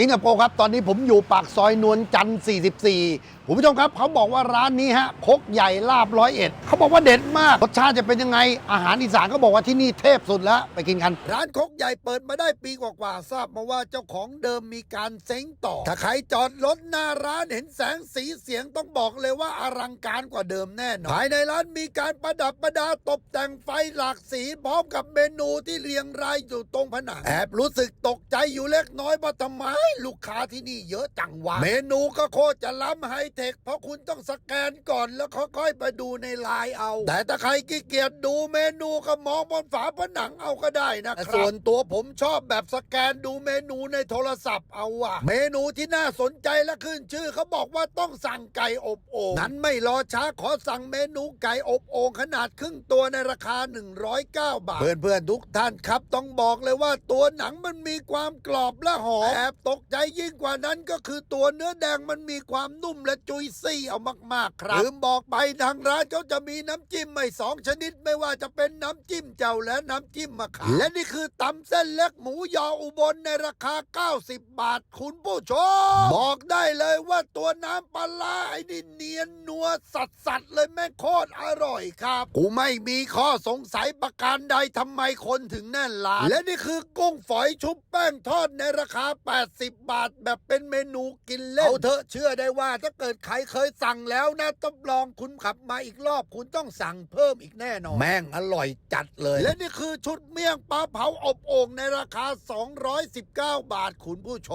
กินกับโกครับ ตอนนี้ผมอยู่ปากซอยนวลจันทร์ 44 คุณผู้ชมครับ เขาบอกว่าร้านนี้ฮะคกใหญ่ลาบร้อยเอ็ดเขาบอกว่าเด็ดมาก รสชาติจะเป็นยังไง อาหารอีสานเขาบอกว่าที่นี่เทพสุดแล้ว ไปกินกัน ร้านคกใหญ่เปิดมาได้ปีกว่าๆทราบมาว่าเจ้าของเดิมมีการเซ้งต่อ ถ้าใครจอดรถหน้าร้านเห็นแสงสีเสียงต้องบอกเลยว่าอลังการกว่าเดิมแน่นอนภายในร้านมีการประดับประดาตกแต่งไฟหลากสีพร้อมกับเมนูที่เรียงรายอยู่ตรงผนังแอบรู้สึกตกใจอยู่เล็กน้อยว่าทำไมลูกค้าที่นี่เยอะจังวะ เมนูก็โคตรจะล้ำไฮเทค เพราะคุณต้องสแกนก่อนแล้วค่อยๆไปดูในไลน์เอา แต่ถ้าใครขี้เกียจดูเมนูก็มองบนฝาผนังเอาก็ได้นะครับ ส่วนตัวผมชอบแบบสแกนดูเมนูในโทรศัพท์เอาอะเมนูที่น่าสนใจและขึ้นชื่อเขาบอกว่าต้องสั่งไก่อบโอ่งนั้นไม่รอช้าขอสั่งเมนูไก่อบโอ่งขนาดครึ่งตัวในราคา 109 บาท เพื่อนๆทุกท่านครับต้องบอกเลยว่าตัวหนังมันมีความกรอบและหอมแอบตกใจยิ่งกว่านั้นก็คือตัวเนื้อแดงมันมีความนุ่มและจุยซี่เอามากๆครับลืมบอกไปทางร้านเขาจะมีน้ำจิ้มไม่สองชนิดไม่ว่าจะเป็นน้ำจิ้มเจ้าและน้ำจิ้มมะขามและนี่คือตำเส้นเล็กหมูยออุบลในราคา 90 บาทคุณผู้ชมบอกได้เลยว่าตัวน้ำปลาร้าไอ้นี่เนียนนัวสัดสัดๆเลยแม่งโคตรอร่อยครับ กูไม่มีข้อสงสัยประการใดทำไมคนถึงแน่นร้านและนี่คือกุ้งฝอยชุบแป้งทอดในราคา 80บาทแบบเป็นเมนูกินเล่นเอาเถอะเชื่อได้ว่าถ้าเกิดใครเคยสั่งแล้วนะต้องลองคุณขับมาอีกรอบคุณต้องสั่งเพิ่มอีกแน่นอน แม่งอร่อยจัดเลย และนี่คือชุดเมี่ยงปลาเผาอบโอ่งในราคา 219 บาทคุณผู้ช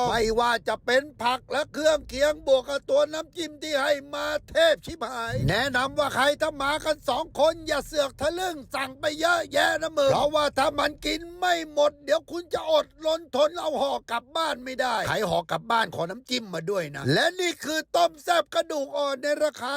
มไม่ว่าจะเป็นผักและเครื่องเคียงบวกกับตัวน้ำจิ้มที่ให้มาเทพชิบหาย แนะนำว่าใครถ้ามากันสองคนอย่าเสือกทะลึ่งสั่งไปเยอะแยะนะมึงเพราะว่าถ้ามันกินไม่หมด เดี๋ยวคุณจะอดล้นทนเอาห่อกลับบ้านไม่ได้ใครห่อกลับบ้านขอน้ำจิ้มมาด้วยนะ และนี่คือต้มแซ่บกระดูกอ่อนในราคา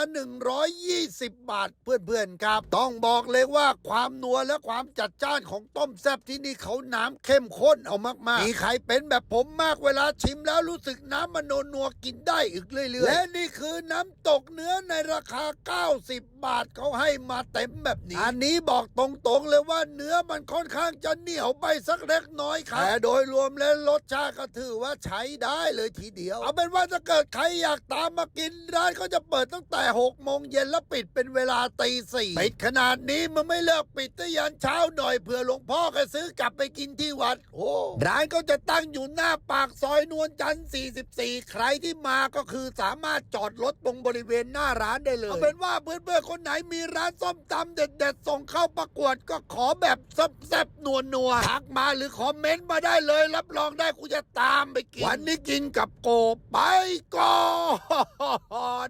120 บาทเพื่อนๆครับ ต้องบอกเลยว่าความนัวและความจัดจ้านของต้มแซ่บที่นี่เขาน้ำเข้มข้นเอามากๆมีใครเป็นแบบผมมากเวลาชิมแล้วรู้สึกน้ำมันนนัวๆกินได้อีกเรื่อยๆและนี่คือน้ำตกเนื้อในราคา 90บาทเขาให้มาเต็มแบบนี้ อันนี้บอกตรงๆเลยว่าเนื้อมันค่อนข้างจะเหนียวไปสักเล็กน้อยครับแต่โดยรวมแล้วรสชาติก็ถือว่าใช้ได้เลยทีเดียว เอาเป็นว่าถ้าเกิดใครอยากตามมากินร้านก็จะเปิดตั้งแต่6โมงเย็นแล้วปิดเป็นเวลาตีสี่ปิดขนาดนี้มันไม่เลิกปิดตั้งยันเช้าหน่อยเผื่อหลวงพ่อก็ซื้อกลับไปกินที่วัด โอ้ร้านก็จะตั้งอยู่หน้าปากซอยนวลจันทร์44 ใครที่มาก็คือสามารถจอดรถตรงบริเวณหน้าร้านได้เลย เอาเป็นว่าเพื่อนๆคนไหนมีร้านส้มตำเด็ดๆ ส่งเข้าประกวดก็ขอแบบแซ่บๆนัวๆทักมาหรือคอมเมนต์มาได้เลย รับรองได้กูจะตามไปกิน วันนี้กินกับโกไปก่อน